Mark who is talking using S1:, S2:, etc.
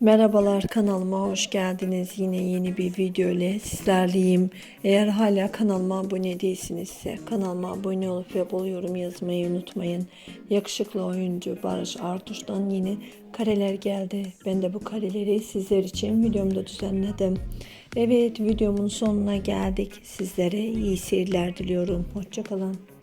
S1: Merhabalar kanalıma hoş geldiniz. Yine yeni bir video ile sizlerleyim. Eğer hala kanalıma abone değilsinizse kanalıma abone olup ve bol yorum yazmayı unutmayın. Yakışıklı oyuncu Barış Artuş'tan yeni kareler geldi. Ben de bu kareleri sizler için videomda düzenledim. Evet videomun sonuna geldik. Sizlere iyi seyirler diliyorum. Hoşçakalın.